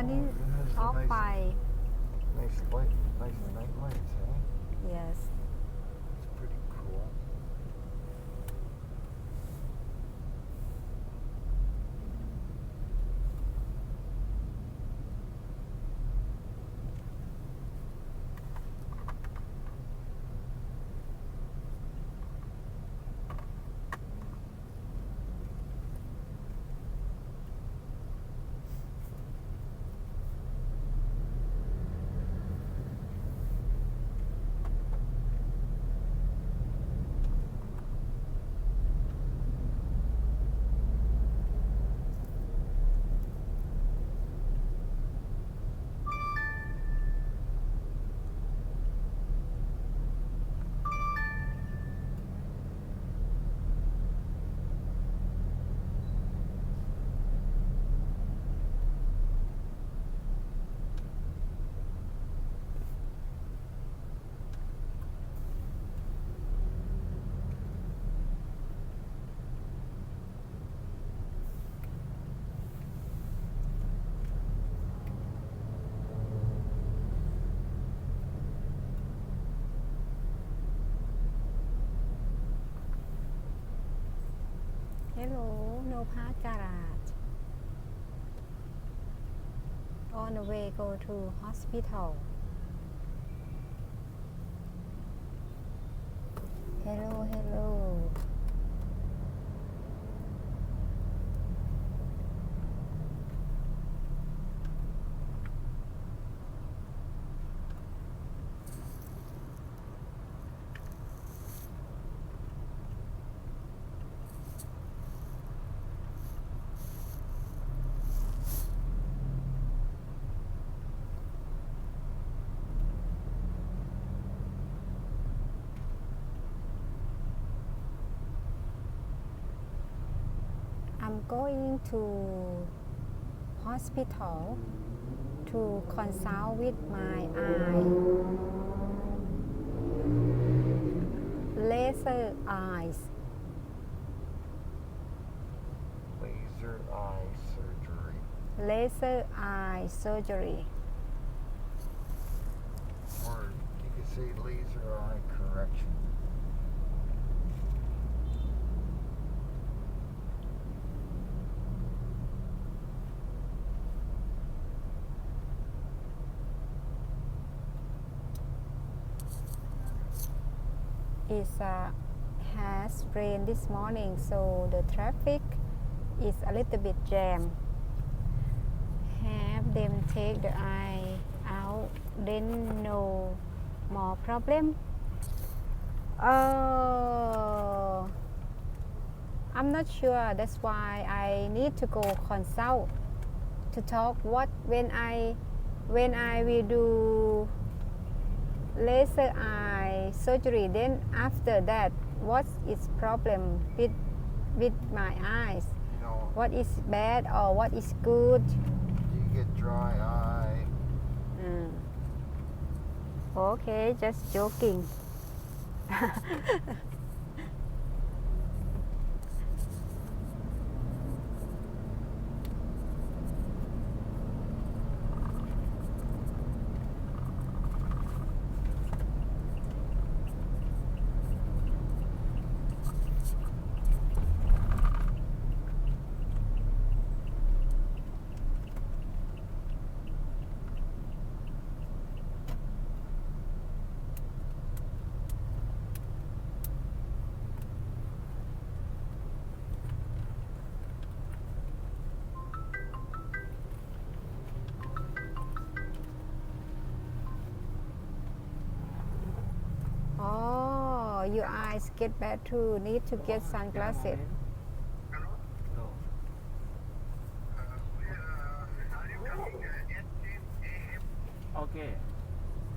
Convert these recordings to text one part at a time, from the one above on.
อันนี้ It has ออ a ฟไฟ nice, nice light, nice night lights, hello no park garage. On the way go to hospital. Hello hello Going to hospital to consult with my eye. Laser eyes. Laser eye surgery. Laser eye surgery. Or you could say laser eye correction. It's uh, has rain this morning, so the traffic is a little bit jam. Have them take the eye out, then no more problem. Uh, I'm not sure. That's why I need to go consult to talk what when I when I will do laser eye surgery. Then after that what is problem with with my eyes? You know, what is bad or what is good? You get dry eye. Mm. okay just joking oh your eyes get bad too need to get sunglasses Hello? No. Where, are you coming at 10 a.m.? Okay.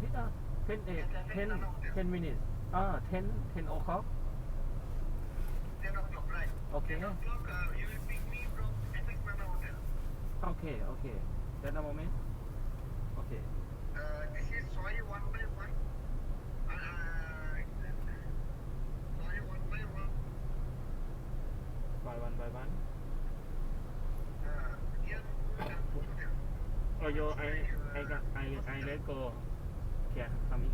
Hit uh, 10, eh, 10, 10 minutes. Ah, 10, 10 o'clock. 10 o'clock, right? Okay. 10 o'clock, uh, you will pick me from Essex Manor Hotel. Okay, okay. Then a moment. โยไอไอไอไอเลโกเขียนคำ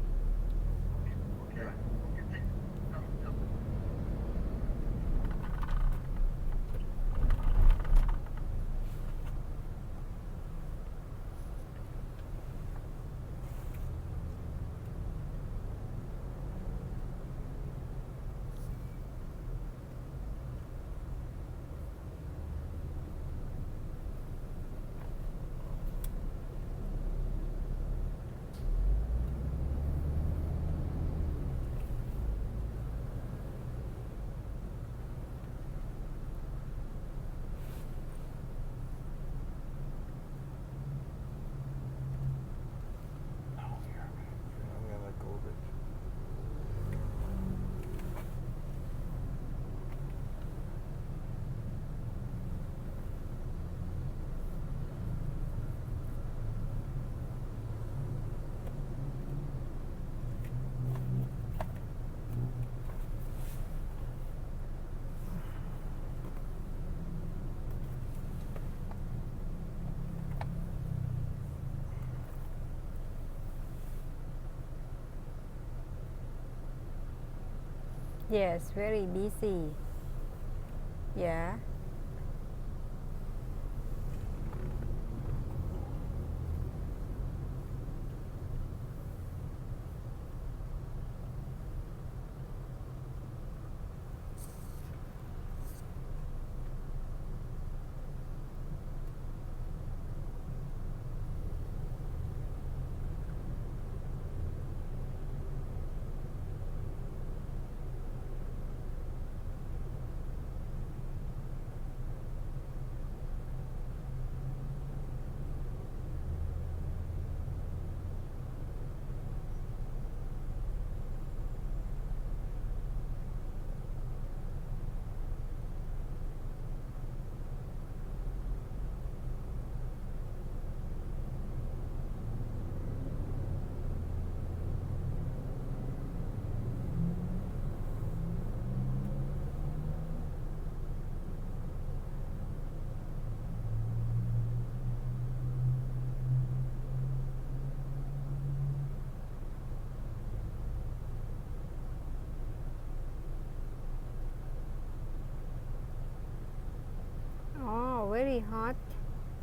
Yes, very busy. Yeah. Oh, very hot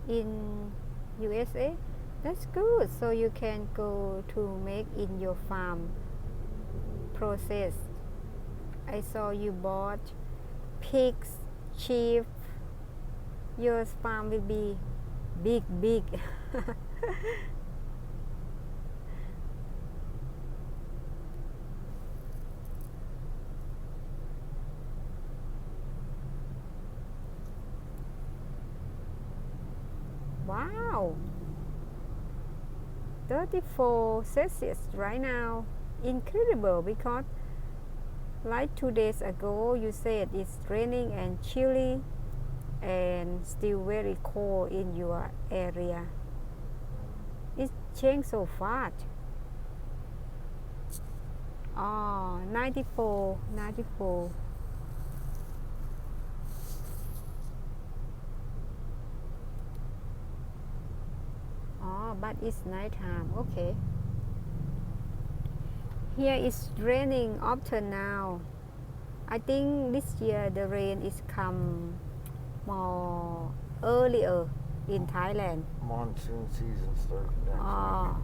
in USA. That's good. So you can go to make in your farm process. I saw you bought pigs, sheep. Your farm will be big, big. 34 Celsius right now. Incredible because like two days ago you said it's raining and chilly and still very cold in your area. It changed so fast. Oh, 94, 94. Oh, but it's nighttime. Okay. Here it's raining often now. I think this year the rain is come more earlier in Thailand. Monsoon season starts next Ah,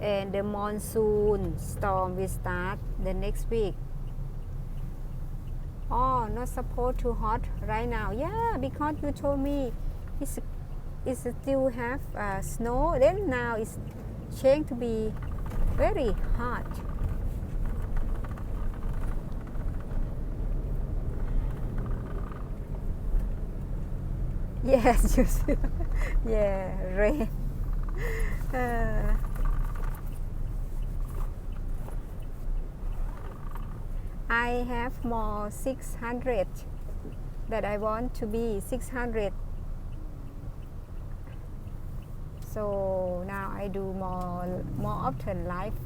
and the monsoon storm will start the next week. Oh, not supposed to hot right now. Yeah, because you told me it's it still have uh, snow. Then now it's changed to be very hot. Yes, you see. yeah, rain. Uh, I have more 600 that I want to be 600 so now I do more more often life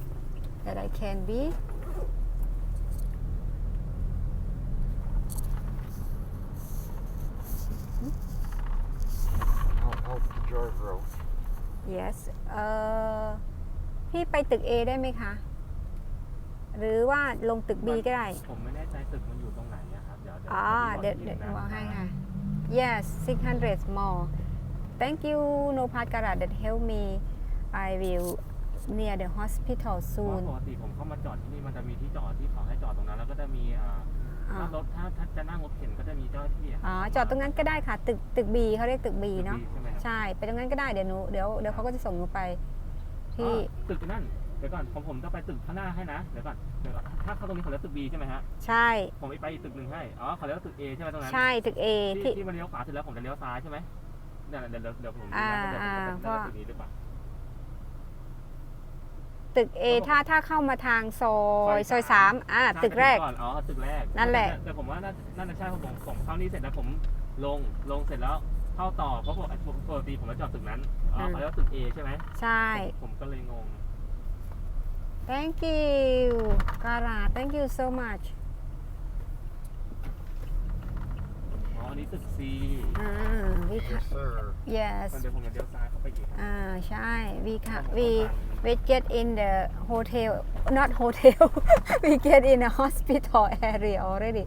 that I can be week. I'll help the driver out. yes เอ่อพี่ไปตึก A ได้ไหมคะ หรือว่าลงตึก B ก็ได้ ผมไม่แน่ใจตึกมันอยู่ตรงไหนอะครับ เดี๋ยวอ๋อ เดี๋ยวเดี๋ยววางให้ค่ะ yes 600 more thank you no part garage that help me I will near the hospital เพราะ soon ปกติผมเข้ามาจอดที่นี่มันจะมีที่จอดที่เขาให้จอดตรงนั้น แล้วก็จะมีอ่าอ่าถ้ารถถ้าถ้าจะนั่งรถเข็นก็จะมีเจ้าหน้าที่ะอ๋อจอดตรงนั้นก็ได้ค่ะ ตึกตึก B เขาเรียกตึก B ตึกเนาะ ใช่ไหมครับใช่ ไปตรงนั้นก็ได้ เดี๋ยวหนูเดี๋ยวเดี๋ยวเขาก็จะส่งหนูไปที่อ๋อตึกนั่นเดี๋ยวก่อนผมผมจะไปตึกข้างหน้าให้นะเดี๋ยวก่อนเดี๋ยวก่อนถ้าเข้าตรงนี้เขาเรียกตึก B ใช่ไหมฮะใช่ ผมไปอีกตึกหนึ่งให้อ๋อเขาเรียกว่าตึก A ใช่ไหมตรงนั้นใช่ตึก A ที่ที่ที่มันเลี้ยวขวาเสร็จแล้วผมจะเลี้ยวซ้ายใช่ไหม เดี๋ยวเดี๋ยวเดี๋ยวเดี๋ยวผมดูอ่านะเดี๋ยวผมอ่าจะเพราะตึกนี้หรือเปล่า ตึก A ถ้าถ้าเข้ามาทางซอยซอยสามอ่าตึกแรกใช่อนอ๋อตึกแรกนั่นแหละแต่แต่ผมว่าน่าน่าจะใช่เพราะผมผมเข้านี่เสร็จแล้วผมลงลงเสร็จแล้วเข้าต่อเพราะปกปกติผมจะจอดตึกนั้นอ๋อเขาเรียกว่าตึก A ใช่ไหมใช่ ผมผมก็เลยงง thank you การา thank you so much อ๋ออันนี้ตึก C อ่า we Yes, ca- sir. yes เดี๋ยวผมจะเลี้ยวซ้ายเข้าไปอีกครับอ่าใช่ we ครั ca- บ we we get in the hotel not hotel we get in a hospital area already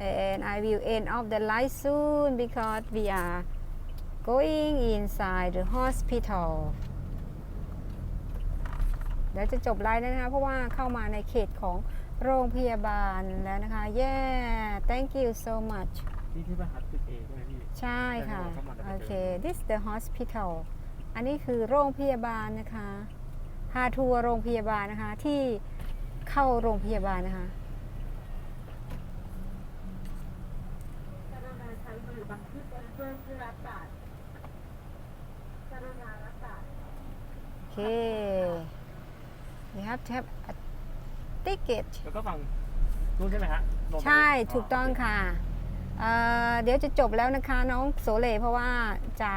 and I will end off the light soon because we are going inside the hospital เดี๋ยวจะจบไลน์แล้วนะคะ เพราะว่าเข้ามาในเขตของ โรงพยาบาลแล้วนะคะ yeah thank you so much นี่ที่ประทับตึก A ใช่ไหมพี่ ใช่ค่ะเข้ามาแล้วไปเจอโอเค this the hospital อันนี้คือโรงพยาบาลนะคะพาทัวร์โรงพยาบาลนะคะ ที่เข้าโรงพยาบาลนะคะ กรุณาใช้มือบังคับเพื่อเพื่อรับบัตรกรุณารับบัตรโอเค we have to have a ticket แล้วก็ฝั่งนู้นใช่ไหมฮะลงไปใช่เลยถูกต้องค่ะเอ่อเดี๋ยวจะจบแล้วนะคะน้องโสเลเพราะว่าจะ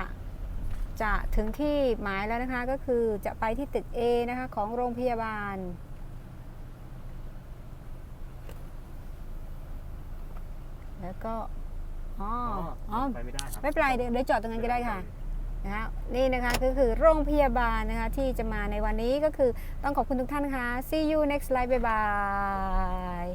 จะถึงที่หมายแล้วนะคะ ก็คือจะไปที่ตึก A นะคะของโรงพยาบาล แล้วก็อ๋ออ๋ออ๋อไปไม่ได้ครับ ไม่เป็นไรเดี๋ยวเดี๋ยวจอดตรงนั้นก็ได้ค่ะ นะะนี่นะคะก็คือโรงพยาบาลนะคะที่จะมาในวันนี้ก็คือต้องขอบคุณทุกท่านนะคะ see you next live bye bye